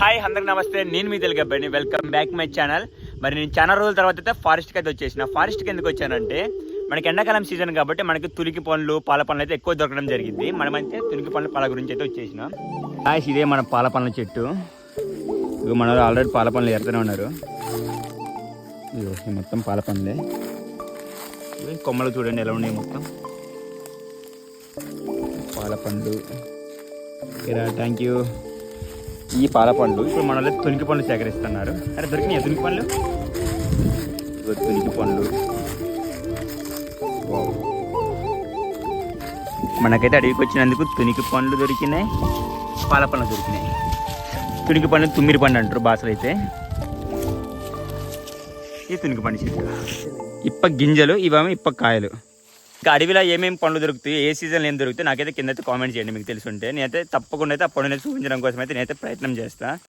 Hi అందరికి నమస్తే. నేను మీ Telugu welcome back my channel. మరి నేను చాలా రోజుల తర్వాత అయితే ఫారెస్ట్కి అయితే వచ్చేసిన. ఫారెస్ట్కి ఎందుకు వచ్చానంటే మనకి ఎండాకాలం సీజన్ కాబట్టి మనకి తులికి పండ్లు పాల పండ్లు అయితే ఎక్కువ దొరకడం జరిగింది. మనమైతే తులికి పండ్ల పాల గురించి అయితే వచ్చేసిన. హాయ్ ఇదే మన పాల పనుల చెట్టు. ఇగో మన ఆల్రెడీ పాల పనులు ఎడుతూనే ఉన్నారు. ఇగో మొత్తం పాల పనులే కొమ్మలు చూడండి ఎలా ఉన్నాయి మొత్తం. పాల పండ్లు. థ్యాంక్ యూ ఈ పాల పండ్లు ఇప్పుడు మన తునికి పండ్లు సేకరిస్తున్నారు. అరే దొరికినాయి తునికి పండ్లు? తునికి పండ్లు. మనకైతే అడవికి వచ్చినందుకు తునికి పండ్లు దొరికినాయి పాల పండ్లు దొరికినాయి. తునికి పండ్లు తుమ్మిరి పండు అంటారు భాషలు అయితే. ఈ తునికి పండు చెట్టు ఇప్ప గింజలు ఇవేమో ఇప్ప కాయలు. ఇంకా అడవిలో ఏమేమి పండ్లు దొరుకుతాయి ఏ సీజన్లో ఏం దొరుకుతాయి నాకైతే కింద అయితే కామెంట్ చేయండి మీకు తెలిసి ఉంటే. నేనైతే తప్పకుండా అయితే ఆ నేను చూపించడం కోసం అయితే నేనైతే ప్రయత్నం చేస్తాను